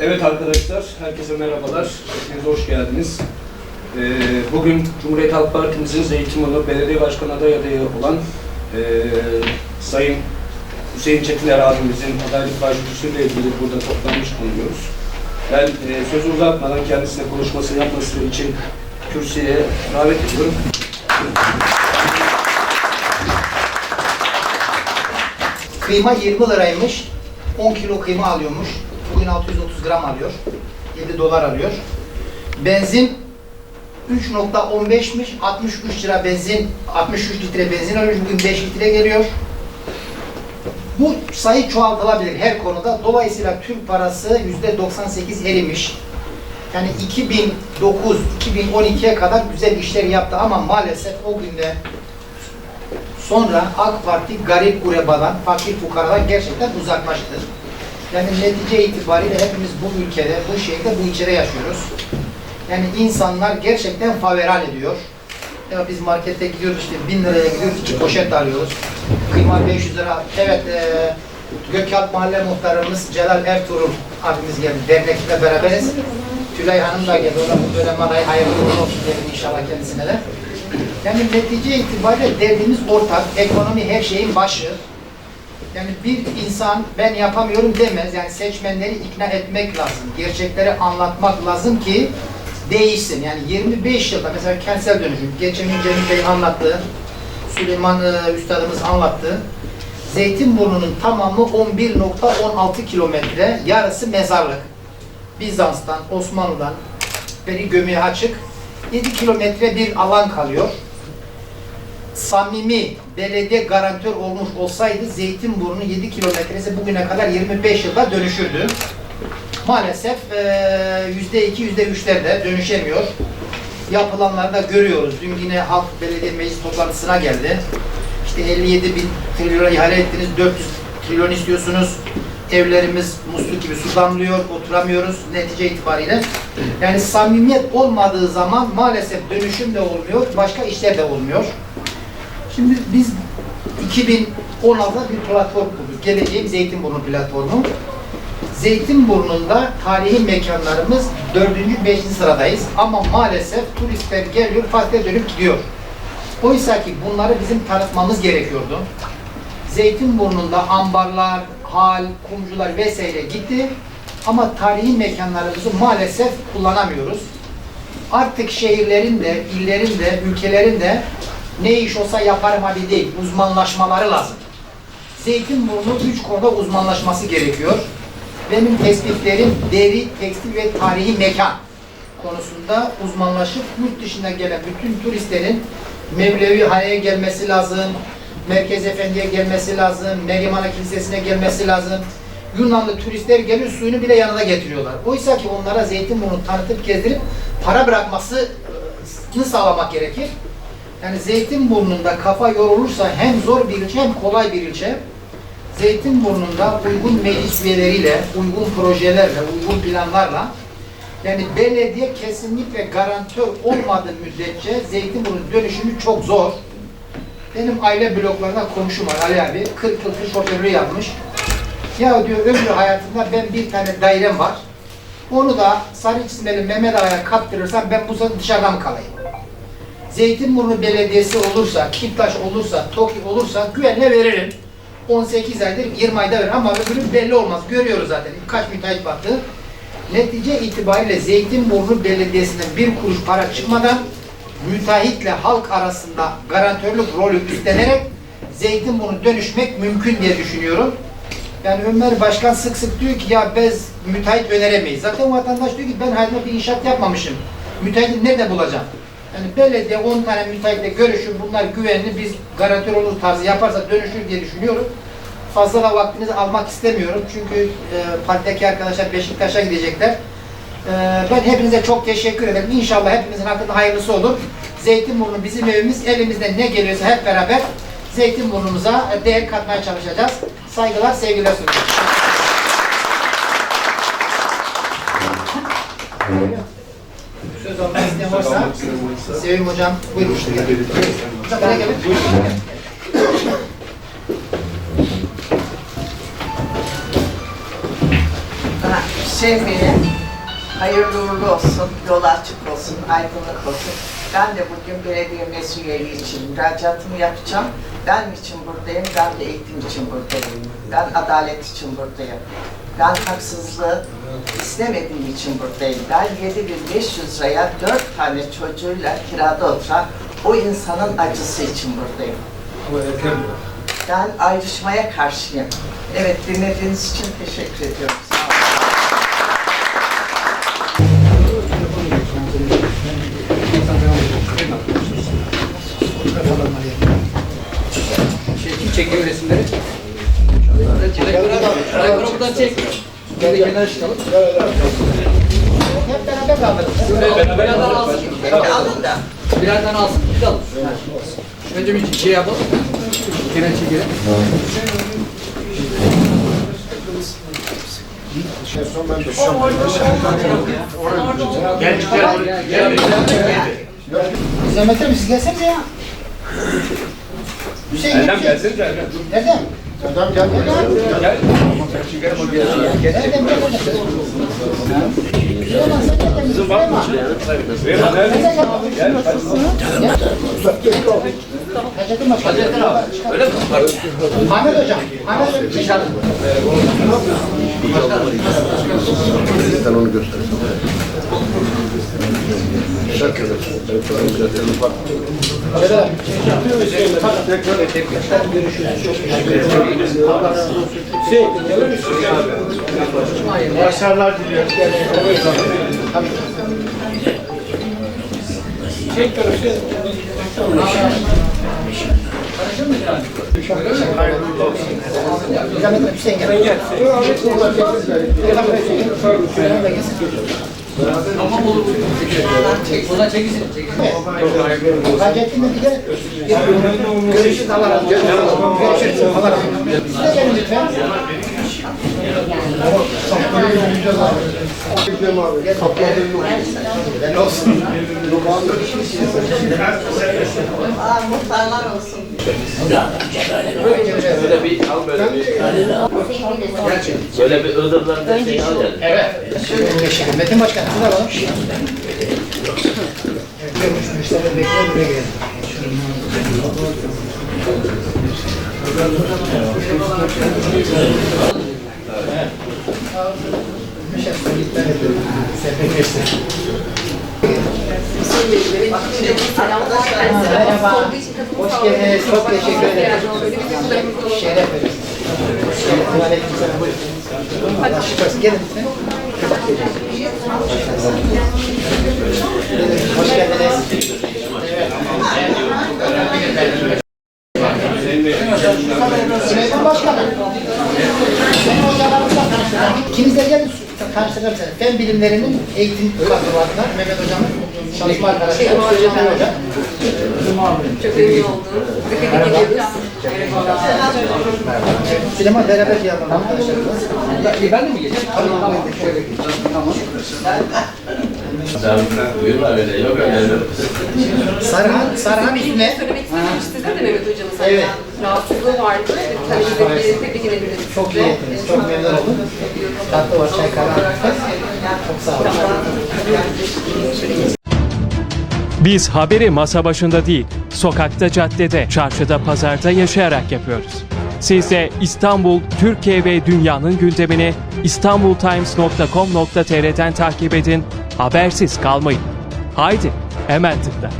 Evet arkadaşlar, herkese merhabalar. Hepiniz hoş geldiniz. Ee, bugün Cumhuriyet Halk Partimizin Zeytinburnu Belediye Başkanı aday adayı olan ee, Sayın Hüseyin Çetiner abimizin adaylık başvurusuyla ilgili burada toplanmış bulunuyoruz. Ben ee, sözü uzatmadan kendisine konuşmasını yapması için kürsüye davet ediyorum. Kıyma 20 liraymış. 10 kilo kıyma alıyormuş. Bugün 630 gram alıyor. 7 dolar alıyor. Benzin 3.15'miş. 63 lira benzin, 63 litre benzin alıyor. Bugün 5 litre geliyor. Bu sayı çoğaltılabilir her konuda. Dolayısıyla Türk parası %98 erimiş. Yani 2009, 2012'ye kadar güzel işler yaptı ama maalesef o günde Sonra AK Parti garip gurebadan, fakir fukaradan gerçekten uzaklaştı. Yani netice itibariyle hepimiz bu ülkede, bu şehirde, bu ilçede yaşıyoruz. Yani insanlar gerçekten faveral ediyor. Ya biz markette gidiyoruz işte bin liraya gidiyoruz, iki poşet alıyoruz. Kıyma 500 lira. Evet, e, Gökalp Mahalle Muhtarımız Celal Ertuğrul abimiz geldi. Dernekle beraberiz. Tülay Hanım da geldi. Ona bu dönem adayı hayırlı uğurlu olsun diyelim inşallah kendisine de. Yani netice itibariyle derdimiz ortak. Ekonomi her şeyin başı. Yani bir insan ben yapamıyorum demez. Yani seçmenleri ikna etmek lazım. Gerçekleri anlatmak lazım ki değişsin. Yani 25 yılda mesela kentsel dönüşüm. Geçen gün Cemil Bey anlattı. Süleyman e, Üstadımız anlattı. Zeytinburnu'nun tamamı 11.16 kilometre. Yarısı mezarlık. Bizans'tan, Osmanlı'dan beri gömüğe açık. 7 kilometre bir alan kalıyor. Samimi belediye garantör olmuş olsaydı Zeytinburnu 7 kilometresi bugüne kadar 25 yılda dönüşürdü. Maalesef eee, yüzde iki, yüzde üçlerde dönüşemiyor. Yapılanları da görüyoruz. Dün yine Halk Belediye Meclis toplantısına geldi. İşte 57 bin trilyon ihale ettiniz, 400 trilyon istiyorsunuz. Evlerimiz musluk gibi su damlıyor, oturamıyoruz netice itibariyle. Yani samimiyet olmadığı zaman maalesef dönüşüm de olmuyor, başka işler de olmuyor. Şimdi biz 2016'da bir platform kurduk. Geleceğim Zeytinburnu platformu. Zeytinburnu'nda tarihi mekanlarımız 4. 5. sıradayız. Ama maalesef turistler geliyor, Fatih'e dönüp gidiyor. Oysa ki bunları bizim tanıtmamız gerekiyordu. Zeytinburnu'nda ambarlar, hal, kumcular vesaire gitti. Ama tarihi mekanlarımızı maalesef kullanamıyoruz. Artık şehirlerin de, illerin de, ülkelerin de ne iş olsa yaparım hadi değil, uzmanlaşmaları lazım. Zeytinburnu üç konuda uzmanlaşması gerekiyor. Benim tespitlerim deri, tekstil ve tarihi mekan konusunda uzmanlaşıp yurt dışına gelen bütün turistlerin Mevlevi Hane'ye gelmesi lazım, Merkez Efendi'ye gelmesi lazım, Meryem Ana Kilisesi'ne gelmesi lazım. Yunanlı turistler geliyor suyunu bile yanına getiriyorlar. Oysa ki onlara Zeytinburnu tanıtıp gezdirip para bırakmasını sağlamak gerekir. Yani Zeytinburnu'nda kafa yorulursa hem zor bir ilçe hem kolay bir ilçe. Zeytinburnu'nda uygun meclis üyeleriyle, uygun projelerle, uygun planlarla yani belediye kesinlikle garantör olmadığı müddetçe Zeytinburnu dönüşümü çok zor. Benim aile bloklarında komşum var Ali abi. 40 yıl kış şoförlüğü yapmış. Ya diyor ömrü hayatımda ben bir tane dairem var. Onu da sarı çizmeli Mehmet Ağa'ya kaptırırsam ben bu sefer dışarıda mı kalayım? Zeytinburnu Belediyesi olursa, Kiptaş olursa, TOKİ olursa güvenle veririm. 18 aydır 20 ayda veririm ama öbürü belli olmaz. Görüyoruz zaten. Kaç müteahhit baktı. Netice itibariyle Zeytinburnu Belediyesi'nden bir kuruş para çıkmadan müteahhitle halk arasında garantörlük rolü üstlenerek Zeytinburnu dönüşmek mümkün diye düşünüyorum. Yani Ömer Başkan sık sık diyor ki ya biz müteahhit öneremeyiz. Zaten vatandaş diyor ki ben hayatımda bir inşaat yapmamışım. Müteahhiti nerede bulacağım? Yani belediye 10 tane müteahhitle görüşür, bunlar güvenli, biz garantör olur tarzı yaparsa dönüşür diye düşünüyorum. Fazla da vaktinizi almak istemiyorum çünkü e, partideki arkadaşlar Beşiktaş'a gidecekler. E, ben hepinize çok teşekkür ederim. İnşallah hepimizin hakkında hayırlısı olur. Zeytinburnu bizim evimiz, elimizden ne geliyorsa hep beraber Zeytinburnu'muza değer katmaya çalışacağız. Saygılar, sevgiler sunuyorum. Varsa Sevim Hocam buyurun. Böyle gelin. Bey'im, hayırlı uğurlu olsun, yol açık olsun, aydınlık olsun. Ben de bugün belediye mesuliyeti için müracaatımı yapacağım. Ben için buradayım, ben de eğitim için buradayım. Ben adalet için buradayım. Ben haksızlığı istemediğim için buradayım. Ben 7500 liraya 4 tane çocuğuyla kirada oturan o insanın acısı için buradayım. Ben ayrışmaya karşıyım. Evet, dinlediğiniz için teşekkür ediyorum. Sağ olun. Şey, kim çekiyor resimleri? Ayakları buradan çek. Böyle kenara çıkalım. Hep beraber kaldırırız. Birer tane alsın. Alın da. Birer tane alsın. Bir alın. Önce bir şey yapalım. Kenar çekelim. Gel gel gel. Gel. Zahmet Hanım siz gelsenize ya. Hüseyin Erdem gelsene Erdem. Erdem. Erdem gel. Gel. Nerede? Gel. Hacettin Başkan. Öyle mi? Ahmet Hocam. Ahmet Hocam. Dışarı. Sen onu göster. Başarılar diliyorum. Zahmet Hanım Hüseyin gel. Gel. Buradan çekilsin. Hacettin de bir de görüşürüz Allah razı olsun. Görüşürüz Allah razı olsun. Siz de gelin lütfen. Helal olsun. Aa, muhtarlar olsun. Böyle bir al böyle bir. Böyle bir ıldırlarında şey al yani. Evet. Metin Başkan siz alalım. Görmüş müşteriler bekliyor buraya gelin. Merhaba. Hoş geldiniz. Çok teşekkür ederim. Şeref ederiz. Aleykümselam. Buyurun. Allah şükür olsun. Gelin lütfen. Hoş geldiniz. Süleyman Başkanım. Tanıştıralım seni. Fen bilimlerinin eğitim kadrolarına Mehmet Hocam'ın çalışma arkadaşı. Süleyman Hocam. Çok memnun oldum. Süleyman beraber bir yandan arkadaşlarımız. Ben de mi geçeyim? Tamam. Tamam. Buyurma öyle yok öyle. Sarhan, Sarhan üstüne. Söylemek istedim. Sizden de Mehmet Hocam'ın Evet. Rahatsızlığı vardı. De tebrik edebiliriz. Çok iyi ettiniz. Çok memnun oldum. Tatlı var, çay kahve. Çok sağ olun. Biz haberi masa başında değil, sokakta, caddede, çarşıda, pazarda yaşayarak yapıyoruz. Siz de İstanbul, Türkiye ve dünyanın gündemini istanbultimes.com.tr'den takip edin, habersiz kalmayın. Haydi, hemen tıkla.